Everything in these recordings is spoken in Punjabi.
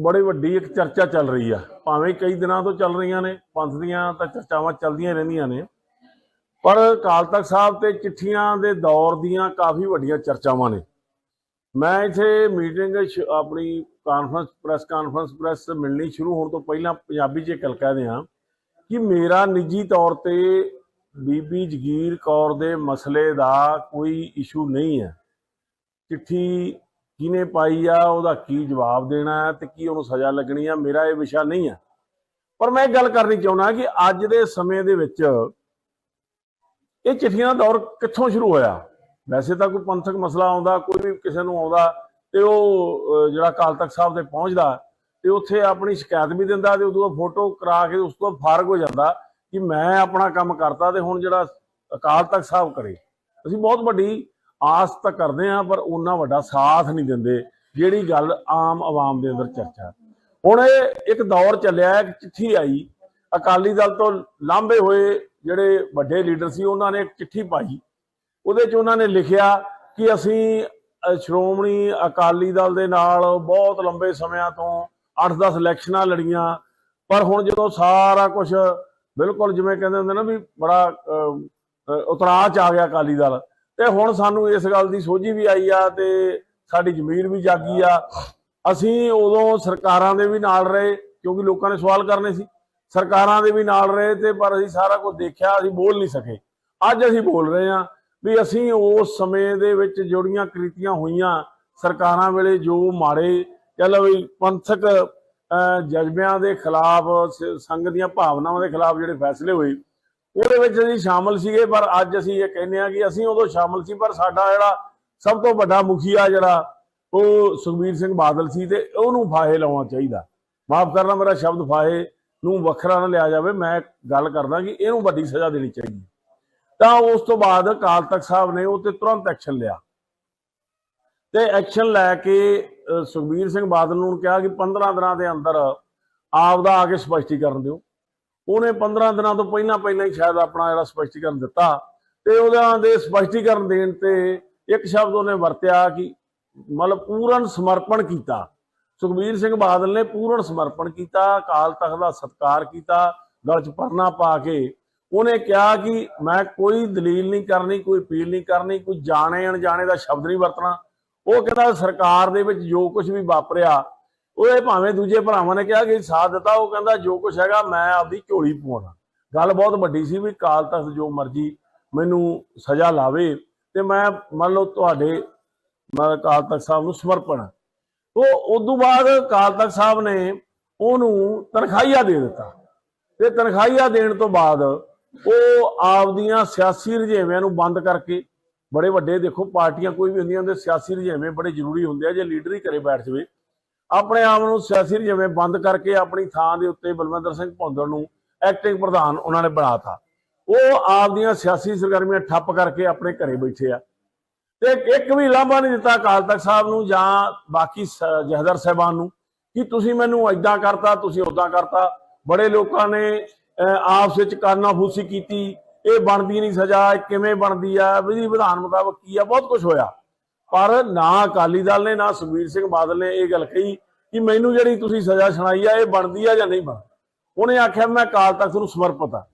ਬੜੀ ਵੱਡੀ ਇੱਕ ਚਰਚਾ ਚੱਲ ਰਹੀ ਆ। ਭਾਵੇਂ ਕਈ ਦਿਨਾਂ ਤੋਂ ਚੱਲ ਰਹੀਆਂ ਨੇ, ਪੰਥ ਦੀਆਂ ਤਾਂ ਚਰਚਾਵਾਂ ਚੱਲਦੀਆਂ ਰਹਿੰਦੀਆਂ ਨੇ। ਪਰ ਅਕਾਲ ਤਖਤ ਸਾਹਿਬ ਤੇ ਚਿੱਠੀਆਂ ਦੇ ਦੌਰ ਦੀਆਂ ਕਾਫੀ ਵੱਡੀਆਂ ਚਰਚਾਵਾਂ ਨੇ। ਮੈਂ ਇੱਥੇ ਮੀਟਿੰਗ ਸ਼- ਆਪਣੀ ਕਾਨਫਰੰਸ ਪ੍ਰੈਸ ਕਾਨਫਰੰਸ ਪ੍ਰੈਸ ਮਿਲਣੀ ਸ਼ੁਰੂ ਹੋਣ ਤੋਂ ਪਹਿਲਾਂ ਪੰਜਾਬੀ 'ਚ ਇੱਕ ਗੱਲ ਕਹਿ ਦਿਆਂ ਕਿ ਮੇਰਾ ਨਿੱਜੀ ਤੌਰ ਤੇ ਬੀਬੀ ਜਗੀਰ ਕੌਰ ਦੇ ਮਸਲੇ ਦਾ ਕੋਈ ਇਸ਼ੂ ਨਹੀਂ ਹੈ। ਚਿੱਠੀ ਕਿਹਨੇ ਪਾਈ ਆ, ਉਹਦਾ ਕੀ ਜਵਾਬ ਦੇਣਾ ਹੈ ਤੇ ਕੀ ਉਹਨੂੰ ਸਜ਼ਾ ਲੱਗਣੀ ਆ, ਮੇਰਾ ਇਹ ਵਿਸ਼ਾ ਨਹੀਂ ਹੈ ਪਰ ਮੈਂ ਇਹ ਗੱਲ ਕਰਨੀ ਚਾਹੁੰਦਾ ਕਿ ਅੱਜ ਦੇ ਸਮੇਂ ਦੇ ਵਿੱਚ ਇਹ ਚਿੱਠੀਆਂ ਦਾ ਦੌਰ ਕਿੱਥੋਂ ਸ਼ੁਰੂ ਹੋਇਆ? ਵੈਸੇ ਤਾਂ ਕੋਈ ਪੰਥਕ ਮਸਲਾ ਆਉਂਦਾ, ਕੋਈ ਵੀ ਕਿਸੇ ਨੂੰ ਆਉਂਦਾ ਤੇ ਉਹ ਜਿਹੜਾ ਅਕਾਲ ਤਖਤ ਸਾਹਿਬ ਤੇ ਪਹੁੰਚਦਾ ਤੇ ਉੱਥੇ ਆਪਣੀ ਸ਼ਿਕਾਇਤ ਵੀ ਦਿੰਦਾ ਤੇ ਉਦੋਂ ਫੋਟੋ ਕਰਾ ਕੇ ਉਸ ਤੋਂ ਫਾਰਗ ਹੋ ਜਾਂਦਾ ਕਿ ਮੈਂ ਆਪਣਾ ਕੰਮ ਕਰਤਾ ਤੇ ਹੁਣ ਜਿਹੜਾ ਅਕਾਲ ਤਖਤ ਸਾਹਿਬ ਕਰੇ। ਅਸੀਂ ਬਹੁਤ ਵੱਡੀ ਆਸ ਤਾਂ ਕਰਦੇ ਹਾਂ, ਪਰ ਉਹਨਾਂ ਵੱਡਾ ਸਾਥ ਨਹੀਂ ਦਿੰਦੇ, ਜਿਹੜੀ ਗੱਲ ਆਮ ਆਵਾਮ ਦੇ ਅੰਦਰ ਚਰਚਾ ਹੁਣ ਇਹ ਇੱਕ ਦੌਰ ਚੱਲਿਆ ਇੱਕ ਚਿੱਠੀ ਆਈ। ਅਕਾਲੀ ਦਲ ਤੋਂ ਲਾਂਭੇ ਹੋਏ ਜਿਹੜੇ ਵੱਡੇ ਲੀਡਰ ਸੀ, ਉਹਨਾਂ ਨੇ ਇੱਕ ਚਿੱਠੀ ਪਾਈ। ਉਹਦੇ 'ਚ ਉਹਨਾਂ ਨੇ ਲਿਖਿਆ ਕਿ ਅਸੀਂ ਸ਼੍ਰੋਮਣੀ ਅਕਾਲੀ ਦਲ ਦੇ ਨਾਲ ਬਹੁਤ ਲੰਬੇ ਸਮਿਆਂ ਤੋਂ 8-10 ਇਲੈਕਸ਼ਨਾਂ ਲੜੀਆਂ, ਪਰ ਹੁਣ ਜਦੋਂ ਸਾਰਾ ਕੁਝ ਬਿਲਕੁਲ ਜਿਵੇਂ ਕਹਿੰਦੇ ਹੁੰਦੇ ਨਾ ਵੀ ਬੜਾ ਉਤਰਾਅ ਚ ਆ ਗਿਆ ਅਕਾਲੀ ਦਲ ਤੇ ਹੁਣ ਸਾਨੂੰ ਇਸ ਗੱਲ ਦੀ ਸੋਝੀ ਵੀ ਆਈ ਆ ਤੇ ਸਾਡੀ ਜ਼ਮੀਰ ਵੀ ਜਾਗੀ ਆ। ਅਸੀਂ ਉਦੋਂ ਸਰਕਾਰਾਂ ਦੇ ਵੀ ਨਾਲ ਰਹੇ, ਕਿਉਂਕਿ ਲੋਕਾਂ ਨੇ ਸਵਾਲ ਕਰਨੇ ਸੀ। ਸਰਕਾਰਾਂ ਦੇ ਵੀ ਨਾਲ ਰਹੇ ਤੇ ਪਰ ਅਸੀਂ ਸਾਰਾ ਕੁਝ ਦੇਖਿਆ, ਅਸੀਂ ਬੋਲ ਨਹੀਂ ਸਕੇ। ਅੱਜ ਅਸੀਂ ਬੋਲ ਰਹੇ ਹਾਂ ਵੀ ਅਸੀਂ ਉਸ ਸਮੇਂ ਦੇ ਵਿੱਚ ਜਿਹੜੀਆਂ ਕ੍ਰਿਤੀਆਂ ਹੋਈਆਂ, ਸਰਕਾਰਾਂ ਵੇਲੇ ਜੋ ਮਾੜੇ, ਕਹਿ ਵੀ ਪੰਥਕ ਜਜ਼ਬਿਆਂ ਦੇ ਖਿਲਾਫ, ਸ- ਸੰਘ ਦੀਆਂ ਭਾਵਨਾਵਾਂ ਦੇ ਖਿਲਾਫ ਜਿਹੜੇ ਫੈਸਲੇ ਹੋਏ ਉਹਦੇ ਵਿੱਚ ਅਸੀਂ ਸ਼ਾਮਲ ਸੀਗੇ, ਪਰ ਅੱਜ ਅਸੀਂ ਇਹ ਕਹਿੰਦੇ ਆ ਕਿ ਅਸੀਂ ਉਦੋਂ ਸ਼ਾਮਲ ਸੀ, ਪਰ ਸਾਡਾ ਜਿਹੜਾ ਸਭ ਤੋਂ ਵੱਡਾ ਮੁਖੀਆ ਜਿਹੜਾ, ਉਹ ਸੁਖਬੀਰ ਸਿੰਘ ਬਾਦਲ ਸੀ ਤੇ ਉਹਨੂੰ ਫਾਹੇ ਲਾਉਣਾ ਚਾਹੀਦਾ। ਮਾਫ ਕਰਨਾ ਮੇਰਾ ਸ਼ਬਦ ਫਾਹੇ ਨੂੰ ਵੱਖਰਾ ਨਾ ਲਿਆ ਜਾਵੇ, ਮੈਂ ਗੱਲ ਕਰਦਾ ਕਿ ਇਹਨੂੰ ਵੱਡੀ ਸਜ਼ਾ ਦੇਣੀ ਚਾਹੀਦੀ। ਤਾਂ ਉਸ ਤੋਂ ਬਾਅਦ ਅਕਾਲ ਤਖਤ ਸਾਹਿਬ ਨੇ ਉਹ ਤੇ ਤੁਰੰਤ ਐਕਸ਼ਨ ਲਿਆ। ਤੇ ਐਕਸ਼ਨ ਲੈ ਕੇ ਸੁਖਬੀਰ ਸਿੰਘ ਬਾਦਲ ਨੂੰ ਕਿਹਾ ਕਿ 15 ਦਿਨਾਂ ਦੇ ਅੰਦਰ ਆਪ ਦਾ ਆ ਕੇ ਸਪਸ਼ਟੀਕਰਨ ਦਿਓ। ਉਹਨੇ 15 ਦਿਨਾਂ ਤੋਂ ਪਹਿਲਾਂ ਪਹਿਲਾਂ ਹੀ ਸ਼ਾਇਦ ਆਪਣਾ ਜਿਹੜਾ ਸਪਸ਼ਟੀਕਰਨ ਦਿੱਤਾ ਤੇ ਉਹਦਾ ਦੇ ਸਪਸ਼ਟੀਕਰਨ ਦੇਣ ਤੇ ਇੱਕ ਸ਼ਬਦ ਉਹਨੇ ਵਰਤਿਆ ਕਿ ਮਤਲਬ ਪੂਰਨ ਸਮਰਪਣ ਕੀਤਾ। ਸੁਖਬੀਰ ਸਿੰਘ ਬਾਦਲ ਨੇ ਪੂਰਨ ਸਮਰਪਣ ਕੀਤਾ, ਅਕਾਲ ਤਖਤ ਦਾ ਸਤਿਕਾਰ ਕੀਤਾ, ਗਲ 'ਚ ਪਰਨਾ ਪਾ ਕੇ ਉਹਨੇ ਕਿਹਾ ਕਿ ਮੈਂ ਕੋਈ ਦਲੀਲ ਨਹੀਂ ਕਰਨੀ, ਕੋਈ ਅਪੀਲ ਨਹੀਂ ਕਰਨੀ, ਕੋਈ ਜਾਣੇ ਅਣਜਾਣੇ ਦਾ ਸ਼ਬਦ ਨਹੀਂ ਵਰਤਣਾ। ਉਹ ਕਹਿੰਦਾ ਸਰਕਾਰ ਦੇ ਵਿੱਚ ਜੋ ਕੁਝ ਵੀ ਵਾਪਰਿਆ ਉਹ ਇਹ ਭਾਵੇਂ ਦੂਜੇ ਭਰਾਵਾਂ ਨੇ ਕਿਹਾ ਕਿ ਸਾਥ ਦਿੱਤਾ, ਉਹ ਕਹਿੰਦਾ ਜੋ ਕੁਝ ਹੈਗਾ ਮੈਂ ਆਪਦੀ ਝੋਲੀ ਪਵਾਉਣਾ। ਗੱਲ ਬਹੁਤ ਵੱਡੀ ਸੀ ਵੀ ਕਾਲ ਤਖਤ ਜੋ ਮਰਜ਼ੀ ਮੈਨੂੰ ਸਜ਼ਾ ਲਾਵੇ ਤੇ ਮੈਂ ਮੰਨ ਲਓ ਤੁਹਾਡੇ ਮੈਂ ਕਾਲ ਤਖਤ ਸਾਹਿਬ ਨੂੰ ਸਮਰਪਣ। ਉਹ ਉਦੋਂ ਬਾਅਦ ਕਾਲ ਤਖਤ ਸਾਹਿਬ ਨੇ ਉਹਨੂੰ ਤਨਖਾਹੀਆ ਦੇ ਦਿੱਤਾ। ਤੇ ਤਨਖਾਹੀਆ ਦੇਣ ਤੋਂ ਬਾਅਦ ਉਹ ਆਪਦੀਆਂ ਸਿਆਸੀ ਰੁਝੇਵਿਆਂ ਨੂੰ ਬੰਦ ਕਰਕੇ, ਬੜੇ ਵੱਡੇ ਦੇਖੋ ਪਾਰਟੀਆਂ ਕੋਈ ਵੀ ਹੁੰਦੀਆਂ ਹੁੰਦੇ ਸਿਆਸੀ ਰੁਝੇਵੇਂ ਬੜੇ ਜ਼ਰੂਰੀ ਹੁੰਦੇ ਆ, ਜੇ ਲੀਡਰ ਹੀ ਘਰੇ ਬੈਠ ਜਾਵੇ। ਆਪਣੇ ਆਪ ਨੂੰ ਸਿਆਸੀ ਰੁਝੇਵੇਂ ਬੰਦ ਕਰਕੇ ਆਪਣੀ ਥਾਂ ਦੇ ਉੱਤੇ ਬਲਵਿੰਦਰ ਸਿੰਘ ਭੌਂਦੜ ਨੂੰ ਐਕਟਿੰਗ ਪ੍ਰਧਾਨ ਉਹਨਾਂ ਨੇ ਬਣਾਤਾ। ਉਹ ਆਪ ਦੀਆਂ ਸਿਆਸੀ ਸਰਗਰਮੀਆਂ ਠੱਪ ਕਰਕੇ ਆਪਣੇ ਘਰੇ ਬੈਠੇ ਆ। ਤੇ ਇੱਕ ਵੀ ਲਾਂਭਾ ਨਹੀਂ ਦਿੱਤਾ ਅਕਾਲ ਤਖਤ ਸਾਹਿਬ ਨੂੰ ਜਾਂ ਬਾਕੀ ਸ- ਜਥੇਦਾਰ ਸਾਹਿਬਾਨ ਨੂੰ ਕਿ ਤੁਸੀਂ ਮੈਨੂੰ ਐਦਾਂ ਕਰਤਾ, ਤੁਸੀਂ ਉਦਾਂ ਕਰਤਾ। ਬੜੇ ਲੋਕਾਂ ਨੇ ਆਪਸ ਵਿੱਚ ਕਾਨਾ ਫੂਸੀ ਕੀਤੀ। ਇਹ ਬਣਦੀ ਨਹੀਂ ਸਜ਼ਾ, ਇਹ ਕਿਵੇਂ ਬਣਦੀ ਆ? ਵਿਧੀ ਵਿਧਾਨ ਮੁਤਾਬਕ ਕੀ ਆ? ਬਹੁਤ ਕੁਝ ਹੋਇਆ। ਪਰ ਨਾ ਅਕਾਲੀ ਦਲ ਨੇ, ਨਾ ਸੁਖਬੀਰ ਸਿੰਘ ਬਾਦਲ ਨੇ ਇਹ ਗੱਲ ਕਹੀ ਕਿ ਮੈਨੂੰ ਜਿਹੜੀ ਤੁਸੀਂ ਸਜ਼ਾ ਸੁਣਾਈ ਆ, ਇਹ ਬਣਦੀ ਆ ਜਾਂ ਨਹੀਂ ਬਣਦੀ? ਉਹਨੇ ਆਖਿਆ ਮੈਂ ਅਕਾਲ ਤਖਤ ਨੂੰ ਸਮਰਪਿਤ ਆ।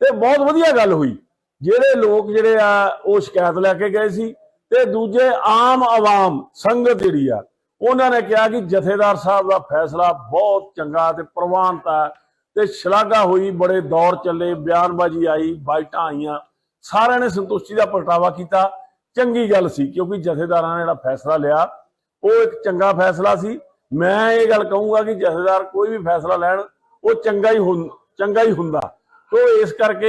ਤੇ ਬਹੁਤ ਵਧੀਆ ਗੱਲ ਹੋਈ। ਜਿਹੜੇ ਲੋਕ ਜਿਹੜੇ ਆ, ਉਹ ਸ਼ਿਕਾਇਤ ਲੈ ਕੇ ਗਏ ਸੀ ਤੇ ਦੂਜੇ ਆਮ ਆਵਾਮ, ਸੰਗਤ ਜਿਹੜੀ ਆ, ਉਹਨਾਂ ਨੇ ਕਿਹਾ ਕਿ ਜਥੇਦਾਰ ਸਾਹਿਬ ਦਾ ਫੈਸਲਾ ਬਹੁਤ ਚੰਗਾ ਤੇ ਪ੍ਰਵਾਨਤਾ ਤੇ ਸ਼ਲਾਘਾ ਹੋਈ, ਬੜੇ ਦੌਰ ਚੱਲੇ, ਬਿਆਨਬਾਜ਼ੀ ਆਈ, ਬਾਈਟਾਂ ਆਈਆਂ, ਸਾਰਿਆਂ ਨੇ ਸੰਤੁਸ਼ਟੀ ਦਾ ਪ੍ਰਗਟਾਵਾ ਕੀਤਾ। ਚੰਗੀ ਗੱਲ ਸੀ, ਕਿਉਂਕਿ ਜਥੇਦਾਰਾਂ ਨੇ ਜਿਹੜਾ ਫੈਸਲਾ ਲਿਆ, ਉਹ ਇੱਕ ਚੰਗਾ ਫੈਸਲਾ ਸੀ। ਮੈਂ ਇਹ ਗੱਲ ਕਹੂੰਗਾ ਕਿ ਜਥੇਦਾਰ ਕੋਈ ਵੀ ਫੈਸਲਾ ਲੈਣ, ਉਹ ਚੰਗਾ ਹੀ ਚੰਗਾ ਹੀ ਹੁੰਦਾ। ਤੋਂ ਇਸ ਕਰਕੇ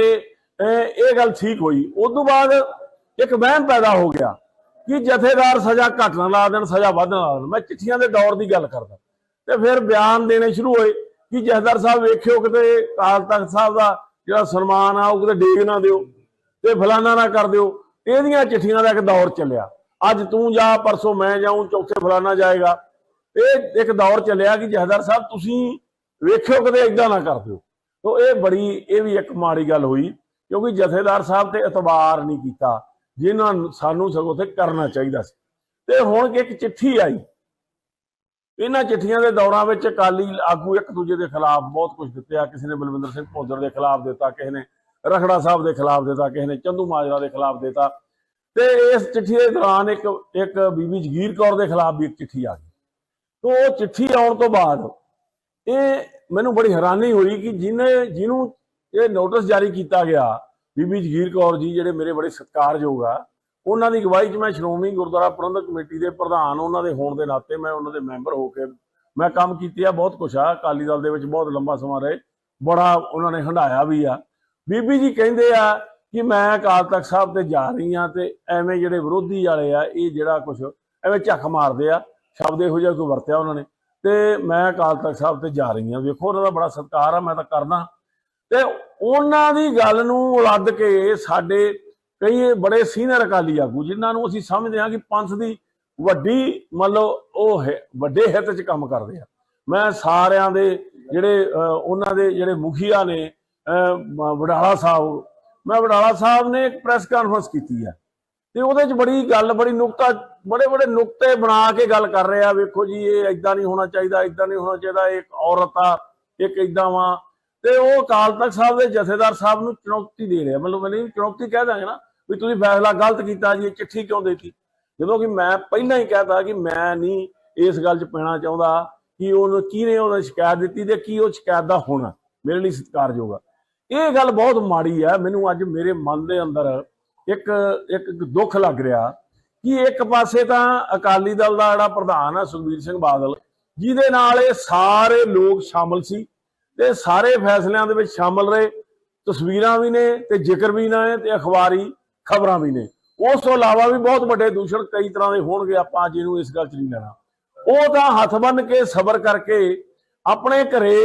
ਇਹ ਗੱਲ ਠੀਕ ਹੋਈ। ਉਸ ਤੋਂ ਬਾਅਦ ਇੱਕ ਵਹਿਮ ਪੈਦਾ ਹੋ ਗਿਆ ਕਿ ਜਥੇਦਾਰ ਸਜ਼ਾ ਘੱਟ ਨਾ ਲਾ ਦੇਣ, ਸਜ਼ਾ ਵੱਧ ਨਾ ਲਾ ਦੇਣ। ਮੈਂ ਚਿੱਠੀਆਂ ਦੇ ਦੌਰ ਦੀ ਗੱਲ ਕਰਦਾ। ਤੇ ਫਿਰ ਬਿਆਨ ਦੇਣੇ ਸ਼ੁਰੂ ਹੋਏ ਕਿ ਜਥੇਦਾਰ ਸਾਹਿਬ ਵੇਖਿਓ ਕਿਤੇ ਅਕਾਲ ਤਖਤ ਸਾਹਿਬ ਦਾ ਜਿਹੜਾ ਸਨਮਾਨ ਆ, ਉਹ ਕਿਤੇ ਡੇਗ ਨਾ ਦਿਓ ਤੇ ਫਲਾਨਾ ਨਾ ਕਰ ਦਿਓ। ਇਹਦੀਆਂ ਚਿੱਠੀਆਂ ਦਾ ਇੱਕ ਦੌਰ ਚੱਲਿਆ। ਅੱਜ ਤੂੰ ਜਾ, ਪਰਸੋਂ ਮੈਂ ਜਾਊਂ, ਚੌਥੇ ਫਲਾਨਾ ਜਾਏਗਾ। ਇਹ ਇੱਕ ਦੌਰ ਚੱਲਿਆ ਕਿ ਜਥੇਦਾਰ ਸਾਹਿਬ, ਤੁਸੀਂ ਵੇਖਿਓ ਕਿਤੇ ਇਦਾਂ ਨਾ ਕਰ ਦਿਓ। ਤੋ ਇਹ ਬੜੀ, ਇਹ ਵੀ ਇੱਕ ਮਾੜੀ ਗੱਲ ਹੋਈ, ਕਿਉਂਕਿ ਜਥੇਦਾਰ ਸਾਹਿਬ ਤੇ ਇਤਬਾਰ ਨਹੀਂ ਕੀਤਾ, ਜਿਨ੍ਹਾਂ ਸਾਨੂੰ ਸਗੋਂ ਤੇ ਕਰਨਾ ਚਾਹੀਦਾ ਸੀ। ਤੇ ਹੁਣ ਇੱਕ ਚਿੱਠੀ ਆਈ। ਇਹਨਾਂ ਚਿੱਠੀਆਂ ਦੇ ਦੌਰਾਂ ਵਿੱਚ ਅਕਾਲੀ ਆਗੂ ਇੱਕ ਦੂਜੇ ਦੇ ਖਿਲਾਫ ਬਹੁਤ ਕੁਝ ਦਿੱਤੇ। ਕਿਸੇ ਨੇ ਬਲਵਿੰਦਰ ਸਿੰਘ ਭੋਦਰ ਦੇ ਖਿਲਾਫ ਦਿੱਤਾ, ਕਿਸੇ ਨੇ ਰਖੜਾ ਸਾਹਿਬ ਦੇ ਖਿਲਾਫ ਦਿੱਤਾ, ਕਿਸੇ ਨੇ ਚੰਦੂ ਮਾਜਰਾ ਦੇ ਖਿਲਾਫ ਦਿੱਤਾ। ਤੇ ਇਸ ਚਿੱਠੀ ਦੇ ਦੌਰਾਨ ਇੱਕ ਇੱਕ ਬੀਬੀ ਜਗੀਰ ਕੌਰ ਦੇ ਖਿਲਾਫ ਵੀ ਇੱਕ ਚਿੱਠੀ ਆ ਗਈ। ਤੋਂ ਉਹ ਚਿੱਠੀ ਆਉਣ ਤੋਂ ਬਾਅਦ ਇਹ ਮੈਨੂੰ ਬੜੀ ਹੈਰਾਨੀ ਹੋਈ ਕਿ ਜਿਹਨੇ, ਜਿਹਨੂੰ ਇਹ ਨੋਟਿਸ ਜਾਰੀ ਕੀਤਾ ਗਿਆ, ਬੀਬੀ ਜਗੀਰ ਕੌਰ ਜੀ, ਜਿਹੜੇ ਮੇਰੇ ਬੜੇ ਸਤਿਕਾਰਯੋਗ ਆ, ਉਹਨਾਂ ਦੀ ਅਗਵਾਈ 'ਚ ਮੈਂ ਸ਼੍ਰੋਮਣੀ ਗੁਰਦੁਆਰਾ ਪ੍ਰਬੰਧਕ ਕਮੇਟੀ ਦੇ ਪ੍ਰਧਾਨ, ਉਹਨਾਂ ਦੇ ਹੋਣ ਦੇ ਨਾਤੇ ਮੈਂ ਉਹਨਾਂ ਦੇ ਮੈਂਬਰ ਹੋ ਕੇ ਮੈਂ ਕੰਮ ਕੀਤੇ ਆ, ਬਹੁਤ ਕੁਛ ਆ, ਅਕਾਲੀ ਦਲ ਦੇ ਵਿੱਚ ਬਹੁਤ ਲੰਬਾ ਸਮਾਂ ਰਹੇ, ਬੜਾ ਉਹਨਾਂ ਨੇ ਹੰਡਾਇਆ ਵੀ ਆ। ਬੀਬੀ ਜੀ ਕਹਿੰਦੇ ਆ ਕਿ ਮੈਂ ਅਕਾਲ ਤਖਤ ਸਾਹਿਬ ਤੇ ਜਾ ਰਹੀ ਆ ਤੇ ਐਵੇਂ ਜਿਹੜੇ ਵਿਰੋਧੀ ਵਾਲੇ ਆ, ਇਹ ਜਿਹੜਾ ਕੁਛ ਐਵੇਂ ਝੱਕ ਮਾਰਦੇ ਆ, ਸ਼ਬਦ ਇਹੋ ਜਿਹਾ ਕੋਈ ਵਰਤਿਆ ਉਹਨਾਂ ਨੇ। ਤੇ ਮੈਂ ਅਕਾਲ ਤਖਤ ਸਾਹਿਬ ਤੇ ਜਾ ਰਹੀ ਆ ਵੇਖੋ ਉਹਨਾਂ ਦਾ ਬੜਾ ਸਤਿਕਾਰ ਆ, ਮੈਂ ਤਾਂ ਕਰਦਾ। ਤੇ ਉਹਨਾਂ ਦੀ ਗੱਲ ਨੂੰ ਲੱਦ ਕੇ ਸਾਡੇ ਕਈ ਬੜੇ ਸੀਨੀਅਰ ਅਕਾਲੀ ਆਗੂ, ਜਿਨ੍ਹਾਂ ਨੂੰ ਅਸੀਂ ਸਮਝਦੇ ਹਾਂ ਕਿ ਪੰਥ ਦੀ ਵੱਡੀ ਮਤਲਬ ਉਹ ਹੈ, ਵੱਡੇ ਹਿੱਤ 'ਚ ਕੰਮ ਕਰਦੇ ਆ। ਮੈਂ ਸਾਰਿਆਂ ਦੇ ਜਿਹੜੇ ਉਹਨਾਂ ਦੇ ਜਿਹੜੇ ਮੁਖੀਆ ਨੇ ਵਡਾਲਾ ਸਾਹਿਬ। ਮੈਂ ਵਡਾਲਾ ਸਾਹਿਬ ਨੇ ਇੱਕ ਪ੍ਰੈਸ ਕਾਨਫਰੰਸ ਕੀਤੀ ਆ। ਤੇ ਉਹਦੇ 'ਚ ਬੜੀ ਗੱਲ, ਬੜੀ ਨੁਕਤਾ, ਬੜੇ ਬੜੇ ਨੁਕਤੇ ਬਣਾ ਕੇ ਗੱਲ ਕਰ ਰਿਹਾ। ਵੇਖੋ ਜੀ, ਇਹ ਇਦਾਂ ਨਹੀਂ ਹੋਣਾ ਚਾਹੀਦਾ ਇਦਾਂ ਨਹੀਂ ਹੋਣਾ ਚਾਹੀਦਾ। ਇੱਕ ਔਰਤ ਆ, ਇੱਕ ਇਦਾਂ ਵਾ। ਤੇ ਉਹ ਅਕਾਲ ਤਖਤ ਸਾਹਿਬ ਦੇ ਜਥੇਦਾਰ ਸਾਹਿਬ ਨੂੰ ਚੁਣੌਤੀ ਦੇ ਰਿਹਾ। ਮਤਲਬ ਮੈਨੂੰ ਚੁਣੌਤੀ ਕਹਿ ਦਾਂਗੇ ਨਾ ਵੀ ਤੁਸੀਂ ਫੈਸਲਾ ਗਲਤ ਕੀਤਾ ਜੀ, ਇਹ ਚਿੱਠੀ ਕਿਉਂ ਦੇਤੀ? ਜਦੋਂ ਕਿ ਮੈਂ ਪਹਿਲਾਂ ਹੀ ਕਹਿਤਾ ਕਿ ਮੈਂ ਨਹੀਂ ਇਸ ਗੱਲ 'ਚ ਪੈਣਾ ਚਾਹੁੰਦਾ ਕਿ ਉਹਨੂੰ ਕਿਹਨੇ ਉਹਦਾ ਸ਼ਿਕਾਇਤ ਦਿੱਤੀ ਤੇ ਕੀ ਉਹ ਸ਼ਿਕਾਇਤ ਦਾ ਹੋਣਾ। ਮੇਰੇ ਲਈ ਸਤਿਕਾਰਯੋਗ ਆ। ਇਹ ਗੱਲ ਬਹੁਤ ਮਾੜੀ ਆ। ਮੈਨੂੰ ਅੱਜ ਮੇਰੇ ਮਨ ਦੇ ਅੰਦਰ ਇੱਕ ਇੱਕ ਦੁੱਖ ਲੱਗ ਰਿਹਾ ਕਿ ਇੱਕ ਪਾਸੇ ਤਾਂ ਅਕਾਲੀ ਦਲ ਦਾ ਜਿਹੜਾ ਪ੍ਰਧਾਨ ਆ ਸੁਖਬੀਰ ਸਿੰਘ ਬਾਦਲ, ਜਿਹਦੇ ਨਾਲ ਇਹ ਸਾਰੇ ਲੋਕ ਸ਼ਾਮਲ ਸੀ ਤੇ ਸਾਰੇ ਫੈਸਲਿਆਂ ਦੇ ਵਿੱਚ ਸ਼ਾਮਲ ਰਹੇ। ਤਸਵੀਰਾਂ ਵੀ ਨੇ ਤੇ ਜ਼ਿਕਰ ਵੀ ਨੇ ਤੇ ਅਖਬਾਰੀ ਖਬਰਾਂ ਵੀ ਨੇ। ਉਸ ਤੋਂ ਇਲਾਵਾ ਵੀ ਬਹੁਤ ਵੱਡੇ ਦੂਸ਼ਣ ਕਈ ਤਰ੍ਹਾਂ ਦੇ ਹੋਣਗੇ ਆਪਾਂ ਅੱਜ ਇਹਨੂੰ ਇਸ ਗੱਲ 'ਚ ਨਹੀਂ ਲੈਣਾ। ਉਹ ਤਾਂ ਹੱਥ ਬੰਨ ਕੇ ਸਬਰ ਕਰਕੇ ਆਪਣੇ ਘਰੇ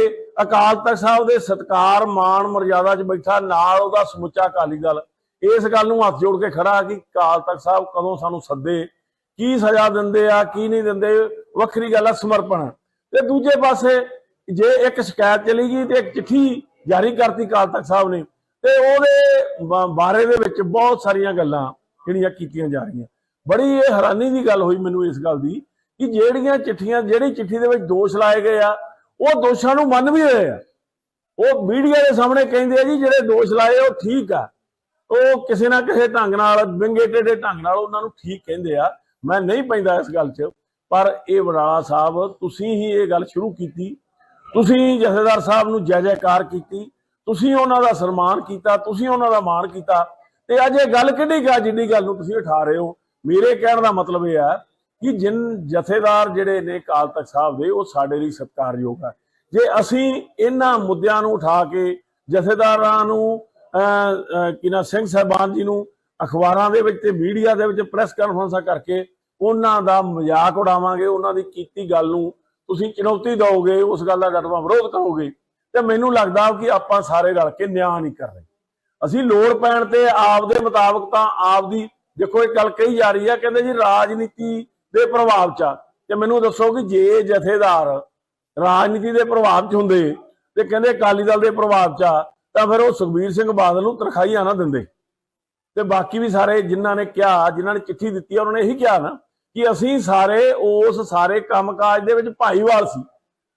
ਅਕਾਲ ਤਖਤ ਸਾਹਿਬ ਦੇ ਸਤਕਾਰ, ਮਾਣ ਮਰਜ਼ਾਦਾ 'ਚ ਬੈਠਾ, ਨਾਲ ਉਹਦਾ ਸਮੁੱਚਾ ਅਕਾਲੀ ਦਲ। ਇਸ ਗੱਲ ਨੂੰ ਹੱਥ ਜੋੜ ਕੇ ਖੜਾ ਕਿ ਅਕਾਲ ਤਖਤ ਸਾਹਿਬ ਕਦੋਂ ਸਾਨੂੰ ਸੱਦੇ, ਕੀ ਸਜ਼ਾ ਦਿੰਦੇ ਆ, ਕੀ ਨਹੀਂ ਦਿੰਦੇ, ਵੱਖਰੀ ਗੱਲ ਆ, ਸਮਰਪਣ। ਤੇ ਦੂਜੇ ਪਾਸੇ ਜੇ ਇੱਕ ਸ਼ਿਕਾਇਤ ਚਲੀ ਗਈ ਤੇ ਇੱਕ ਚਿੱਠੀ ਜਾਰੀ ਕਰਤੀ ਅਕਾਲ ਤਖਤ ਸਾਹਿਬ ਨੇ, ਤੇ ਉਹਦੇ ਬਾਰੇ ਦੇ ਵਿੱਚ ਬਹੁਤ ਸਾਰੀਆਂ ਗੱਲਾਂ ਜਿਹੜੀਆਂ ਕੀਤੀਆਂ ਜਾ ਰਹੀਆਂ। ਬੜੀ ਇਹ ਹੈਰਾਨੀ ਦੀ ਗੱਲ ਹੋਈ ਮੈਨੂੰ ਇਸ ਗੱਲ ਦੀ ਕਿ ਜਿਹੜੀਆਂ ਚਿੱਠੀਆਂ, ਜਿਹੜੀ ਚਿੱਠੀ ਦੇ ਵਿੱਚ ਦੋਸ਼ ਲਾਏ ਗਏ ਆ ਉਹ ਦੋਸ਼ਾਂ ਨੂੰ ਮੰਨ ਵੀ ਰਹੇ ਆ। ਉਹ ਮੀਡੀਆ ਦੇ ਸਾਹਮਣੇ ਕਹਿੰਦੇ ਆ ਜੀ, ਜਿਹੜੇ ਦੋਸ਼ ਲਾਏ ਉਹ ਠੀਕ ਆ। ਉਹ ਕਿਸੇ ਨਾ ਕਿਸੇ ਢੰਗ ਨਾਲ ਵਿੰਗੇ ਟੇਢੇ ਢੰਗ ਨਾਲ ਉਹਨਾਂ ਨੂੰ ਠੀਕ ਕਹਿੰਦੇ ਆ। ਮੈਂ ਨਹੀਂ ਪੈਂਦਾ ਇਸ ਗੱਲ 'ਚ, ਪਰ ਇਹ ਵਡਾਲਾ ਸਾਹਿਬ, ਤੁਸੀਂ ਹੀ ਇਹ ਗੱਲ ਸ਼ੁਰੂ ਕੀਤੀ। ਤੁਸੀਂ ਜਥੇਦਾਰ ਸਾਹਿਬ ਨੂੰ ਜੈ ਜੈਕਾਰ ਕੀਤੀ। ਤੁਸੀਂ ਉਹਨਾਂ ਦਾ ਸਨਮਾਨ ਕੀਤਾ, ਤੁਸੀਂ ਉਹਨਾਂ ਦਾ ਮਾਣ ਕੀਤਾ। ਤੇ ਅੱਜ ਇਹ ਗੱਲ ਕਿਹੜੀ ਗਾ, ਜਿੰਨੀ ਗੱਲ ਨੂੰ ਤੁਸੀਂ ਉਠਾ ਰਹੇ ਹੋ? ਮੇਰੇ ਕਹਿਣ ਦਾ ਮਤਲਬ ਇਹ ਆ ਕਿ ਜਿਨ ਜਥੇਦਾਰ ਜਿਹੜੇ ਨੇ ਕਾਲ ਤਖਤ ਸਾਹਿਬ ਦੇ, ਉਹ ਸਾਡੇ ਲਈ ਸਤਿਕਾਰਯੋਗ ਹੈ ਜੇ ਅਸੀਂ ਇਹਨਾਂ ਮੁੱਦਿਆਂ ਨੂੰ ਉਠਾ ਕੇ ਜਥੇਦਾਰਾਂ ਨੂੰ ਕਿਨਾ ਸਿੰਘ ਸਾਹਿਬਾਨ ਜੀ ਨੂੰ ਅਖਬਾਰਾਂ ਦੇ ਵਿੱਚ ਤੇ ਮੀਡੀਆ ਦੇ ਵਿੱਚ ਪ੍ਰੈਸ ਕਾਨਫਰੰਸਾਂ ਕਰਕੇ ਉਹਨਾਂ ਦਾ ਮਜ਼ਾਕ ਉਡਾਵਾਂਗੇ, ਉਹਨਾਂ ਦੀ ਕੀਤੀ ਗੱਲ ਨੂੰ ਤੁਸੀਂ ਚੁਣੌਤੀ ਦਿਓਗੇ, ਉਸ ਗੱਲ ਦਾ ਡਟਵਾ ਵਿਰੋਧ ਕਰੋਗੇ, ਤੇ ਮੈਨੂੰ ਲੱਗਦਾ ਕਿ ਆਪਾਂ ਸਾਰੇ ਰਲ ਕੇ ਨਿਆਂ ਨਹੀਂ ਕਰ ਰਹੇ। ਅਸੀਂ ਲੋੜ ਪੈਣ ਤੇ ਆਪ ਦੇ ਮੁਤਾਬਕ ਤਾਂ ਆਪ ਦੀ ਦੇਖੋ ਇਹ ਗੱਲ ਕਹੀ ਜਾ ਰਹੀ ਹੈ ਕਹਿੰਦੇ ਜੀ ਰਾਜਨੀਤੀ ਦੇ ਪ੍ਰਭਾਵ ਚ ਆ। ਤੇ ਮੈਨੂੰ ਦੱਸੋ ਕਿ ਜੇ ਜਥੇਦਾਰ ਰਾਜਨੀਤੀ ਦੇ ਪ੍ਰਭਾਵ ਚ ਹੁੰਦੇ ਤੇ ਕਹਿੰਦੇ ਅਕਾਲੀ ਦਲ ਦੇ ਪ੍ਰਭਾਵ ਚ ਆ, ਤਾਂ ਫਿਰ ਉਹ ਸੁਖਬੀਰ ਸਿੰਘ ਬਾਦਲ ਨੂੰ ਤਨਖਾਹੀਆਂ ਨਾ ਦਿੰਦੇ। ਤੇ ਬਾਕੀ ਵੀ ਸਾਰੇ ਜਿਨ੍ਹਾਂ ਨੇ ਕਿਹਾ ਜਿਨ੍ਹਾਂ ਨੇ ਚਿੱਠੀ ਦਿੱਤੀ ਆ, ਉਹਨਾਂ ਨੇ ਇਹੀ ਕਿਹਾ ਨਾ ਕਿ ਅਸੀਂ ਸਾਰੇ ਉਸ ਸਾਰੇ ਕੰਮਕਾਜ ਦੇ ਵਿੱਚ ਭਾਈਵਾਲ ਸੀ।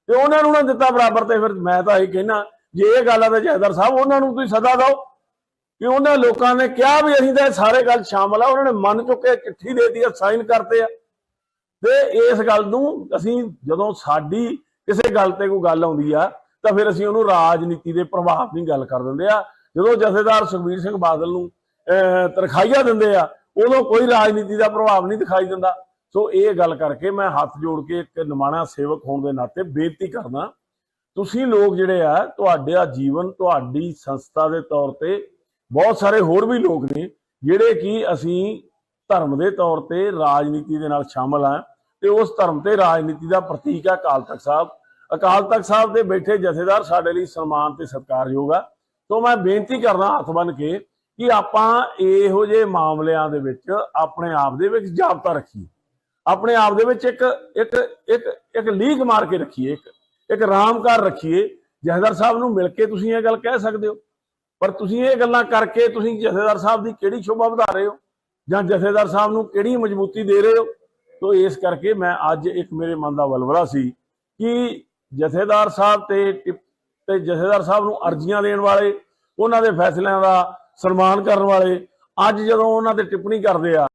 ਤੇ ਉਹਨਾਂ ਨੂੰ ਨਾ ਦਿੱਤਾ ਬਰਾਬਰ ਤੇ ਫਿਰ ਮੈਂ ਤਾਂ ਇਹ ਕਹਿਣਾ ਜੇ ਇਹ ਗੱਲ ਆ ਤਾਂ ਜੈਦਰ ਸਾਹਿਬ ਉਹਨਾਂ ਨੂੰ ਤੁਸੀਂ ਸਦਾ ਦਿਓ ਕਿ ਉਹਨਾਂ ਲੋਕਾਂ ਨੇ ਕਿਹਾ ਵੀ ਅਸੀਂ ਤਾਂ ਇਹ ਸਾਰੇ ਗੱਲ ਸ਼ਾਮਲ ਆ ਉਹਨਾਂ ਨੇ ਮੰਨ ਚੁੱਕੇ ਚਿੱਠੀ ਦੇ ਦਿੱਤੀ ਆ ਸਾਈਨ ਕਰਤੇ ਆ। ਤੇ ਇਸ ਗੱਲ ਨੂੰ ਅਸੀਂ ਜਦੋਂ ਸਾਡੀ ਕਿਸੇ ਗੱਲ ਤੇ ਕੋਈ ਗੱਲ ਆਉਂਦੀ ਆ ਤਾਂ ਫਿਰ ਅਸੀਂ ਉਹਨੂੰ ਰਾਜਨੀਤੀ ਦੇ ਪ੍ਰਭਾਵ ਦੀ ਗੱਲ ਕਰ ਦਿੰਦੇ ਆ। ਜਦੋਂ ਜਥੇਦਾਰ ਸੁਖਬੀਰ ਸਿੰਘ ਬਾਦਲ ਨੂੰ ਅਹ, ਤਨਖਾਹੀਆਂ ਦਿੰਦੇ ਆ ਉਦੋਂ ਕੋਈ ਰਾਜਨੀਤੀ ਦਾ ਪ੍ਰਭਾਵ ਨਹੀਂ ਦਿਖਾਈ ਦਿੰਦਾ। ਸੋ ਇਹ ਗੱਲ ਕਰਕੇ ਮੈਂ ਹੱਥ ਜੋੜ ਕੇ ਇੱਕ ਨਿਮਾਣਾ ਸੇਵਕ ਹੋਣ ਦੇ ਨਾਤੇ ਬੇਨਤੀ ਕਰਦਾ ਤੁਸੀਂ ਲੋਕ ਜਿਹੜੇ ਆ ਤੁਹਾਡੇ ਆ ਜੀਵਨ ਤੁਹਾਡੀ ਸੰਸਥਾ ਦੇ ਤੌਰ ਤੇ ਬਹੁਤ ਸਾਰੇ ਹੋਰ ਵੀ ਲੋਕ ਨੇ ਜਿਹੜੇ ਕਿ ਅਸੀਂ ਧਰਮ ਦੇ ਤੌਰ ਤੇ ਰਾਜਨੀਤੀ ਦੇ ਨਾਲ ਸ਼ਾਮਲ ਆ। ਤੇ ਉਸ ਧਰਮ ਤੇ ਰਾਜਨੀਤੀ ਦਾ ਪ੍ਰਤੀਕ ਹੈ ਅਕਾਲ ਤਖਤ ਸਾਹਿਬ। ਅਕਾਲ ਤਖਤ ਸਾਹਿਬ ਦੇ ਬੈਠੇ ਜਥੇਦਾਰ ਸਾਡੇ ਲਈ ਸਨਮਾਨ ਤੇ ਸਤਿਕਾਰਯੋਗ ਆ। ਸੋ ਮੈਂ ਬੇਨਤੀ ਕਰਦਾ ਹੱਥ ਬੰਨ ਕੇ ਕਿ ਆਪਾਂ ਇਹੋ ਜਿਹੇ ਮਾਮਲਿਆਂ ਦੇ ਵਿੱਚ ਆਪਣੇ ਆਪ ਦੇ ਵਿੱਚ ਜਾਬਤਾ ਰੱਖੀਏ। ਆਪਣੇ ਆਪ ਦੇ ਵਿੱਚ ਇੱਕ ਇੱਕ ਇੱਕ ਇੱਕ ਲੀਕ ਮਾਰ ਕੇ ਰੱਖੀਏ ਇੱਕ ਇੱਕ ਰਾਮਕਾਰ ਰੱਖੀਏ। ਜਥੇਦਾਰ ਸਾਹਿਬ ਨੂੰ ਮਿਲ ਕੇ ਤੁਸੀਂ ਇਹ ਗੱਲ ਕਹਿ ਸਕਦੇ ਹੋ। ਪਰ ਤੁਸੀਂ ਇਹ ਗੱਲਾਂ ਕਰਕੇ ਤੁਸੀਂ ਜਥੇਦਾਰ ਸਾਹਿਬ ਦੀ ਕਿਹੜੀ ਸ਼ੋਭਾ ਵਧਾ ਰਹੇ ਹੋ? ਜਾਂ ਜਥੇਦਾਰ ਸਾਹਿਬ ਨੂੰ ਕਿਹੜੀ ਮਜ਼ਬੂਤੀ ਦੇ ਰਹੇ ਹੋ? ਤੋ ਇਸ ਕਰਕੇ ਮੈਂ ਅੱਜ ਇੱਕ ਮੇਰੇ ਮਨ ਦਾ ਵਲਵਲਾ ਸੀ ਕਿ ਜਥੇਦਾਰ ਸਾਹਿਬ ਤੇ ਟਿਪ- ਤੇ ਜਥੇਦਾਰ ਸਾਹਿਬ ਨੂੰ ਅਰਜ਼ੀਆਂ ਦੇਣ ਵਾਲੇ, ਉਹਨਾਂ ਦੇ ਫੈਸਲਿਆਂ ਦਾ ਸਨਮਾਨ ਕਰਨ ਵਾਲੇ ਅੱਜ ਜਦੋਂ ਉਹਨਾਂ ਤੇ ਟਿੱਪਣੀ ਕਰਦੇ ਆ